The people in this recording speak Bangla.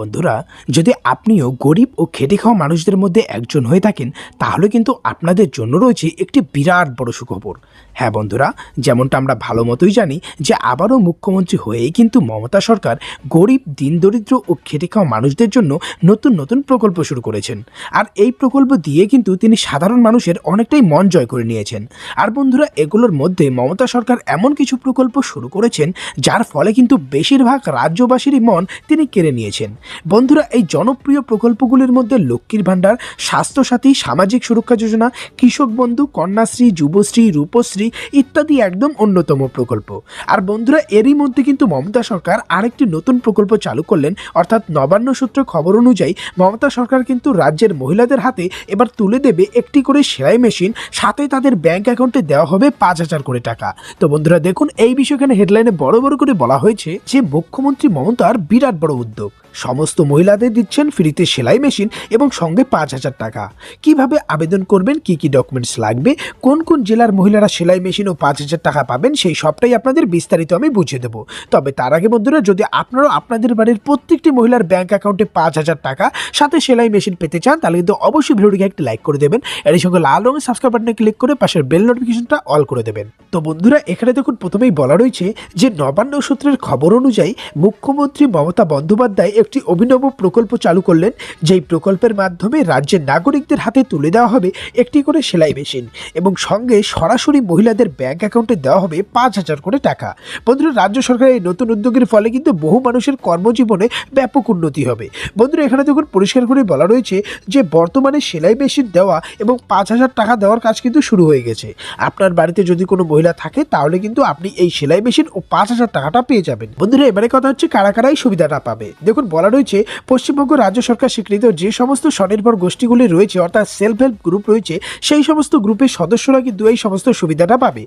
বন্ধুরা, যদি আপনিও গরিব ও খেটে খাওয়া মানুষদের মধ্যে একজন হয়ে থাকেন, তাহলে কিন্তু আপনাদের জন্য রয়েছে একটি বিরাট বড় সুখবর। হ্যাঁ বন্ধুরা, যেমনটা আমরা ভালো মতোই জানি যে আবারও মুখ্যমন্ত্রী হয়েই কিন্তু মমতা সরকার গরিব, দিন দরিদ্র ও খেটে খাওয়া মানুষদের জন্য নতুন নতুন প্রকল্প শুরু করেছেন। আর এই প্রকল্প দিয়ে কিন্তু তিনি সাধারণ মানুষের অনেকটাই মন জয় করে নিয়েছেন। আর বন্ধুরা, এগুলোর মধ্যে মমতা সরকার এমন কিছু প্রকল্প শুরু করেছেন, যার ফলে কিন্তু বেশিরভাগ রাজ্যবাসীরই মন তিনি কেড়ে নিয়েছেন। বন্ধুরা, এই জনপ্রিয় প্রকল্পগুলির মধ্যে লক্ষ্মীর ভাণ্ডার, স্বাস্থ্যসাথী, সামাজিক সুরক্ষা যোজনা, কৃষক বন্ধু, কন্যাশ্রী, যুবশ্রী, রূপশ্রী ইত্যাদি একদম অন্যতম প্রকল্প। আর বন্ধুরা, এরই মধ্যে কিন্তু মমতা সরকার আরেকটি নতুন প্রকল্প চালু করলেন, অর্থাৎ নবান্ন সূত্র খবর অনুযায়ী মমতা সরকার কিন্তু রাজ্যের মহিলাদের হাতে এবার তুলে দেবে একটি করে সেলাই মেশিন, সাথে তাদের ব্যাংক অ্যাকাউন্টে দেওয়া হবে পাঁচ হাজার করে টাকা। তো বন্ধুরা, দেখুন, এই বিষয়ে এখানে হেডলাইনে বড় বড় করে বলা হয়েছে যে মুখ্যমন্ত্রী মমতার বিরাট বড় উদ্যোগ। সমস্ত মহিলাদের দিচ্ছেন ফ্রিতে সেলাই মেশিন এবং সঙ্গে পাঁচ হাজার টাকা। কীভাবে আবেদন করবেন? কি কি ডকুমেন্টস লাগবে? কোন কোন জেলার মহিলারা সেলাই মেশিন ও পাঁচ হাজার টাকা পাবেন? সেই সবটাই আপনাদের বিস্তারিত আমি বুঝিয়ে দেবো। তবে তার আগে বন্ধুরা, যদি আপনারাও আপনাদের বাড়ির প্রত্যেকটি মহিলার ব্যাংক অ্যাকাউন্টে পাঁচ হাজার টাকা সাথে সেলাই মেশিন পেতে চান, তাহলে কিন্তু অবশ্যই ভিডিওটিকে একটি লাইক করে দেবেন। এর সঙ্গে লাল রঙের সাবস্ক্রাইব বাটনে ক্লিক করে পাশের বেল নোটিফিকেশনটা অল করে দেবেন। তো বন্ধুরা, এখানে দেখুন প্রথমেই বলা রয়েছে যে নবান্ন সূত্রের খবর অনুযায়ী মুখ্যমন্ত্রী মমতা বন্দ্যোপাধ্যায় একটি অভিনব প্রকল্প চালু করলেন, যেই প্রকল্পের মাধ্যমে রাজ্যের নাগরিকদের হাতে তুলে দেওয়া হবে একটি করে সেলাই মেশিন এবং সঙ্গে সরাসরি মহিলাদের ব্যাংক অ্যাকাউন্টে দেওয়া হবে পাঁচ হাজার করে টাকা। বন্ধুরা, রাজ্য সরকারের এই নতুন উদ্যোগের ফলে কিন্তু বহু মানুষের কর্মজীবনে ব্যাপক উন্নতি হবে। বন্ধুরা, এখানে দেখুন পরিষ্কার করে বলা রয়েছে যে বর্তমানে সেলাই মেশিন দেওয়া এবং পাঁচ হাজার টাকা দেওয়ার কাজ কিন্তু শুরু হয়ে গেছে। আপনার বাড়িতে যদি কোনো মহিলা থাকে, তাহলে কিন্তু আপনি এই সেলাই মেশিন ও পাঁচ হাজার টাকাটা পেয়ে যাবেন। বন্ধুরা, এবারে কথা হচ্ছে কারা কারা এই সুবিধাটা পাবে। দেখুন, বলা রয়েছে, পশ্চিমবঙ্গ রাজ্য সরকার স্বীকৃত যে সমস্ত স্বনির্ভর গোষ্ঠীগুলি রয়েছে, অর্থাৎ সেলফ হেল্প গ্রুপ রয়েছে, সেই সমস্ত গ্রুপের সদস্যরা কিন্তু এই সমস্ত সুবিধাটা পাবে।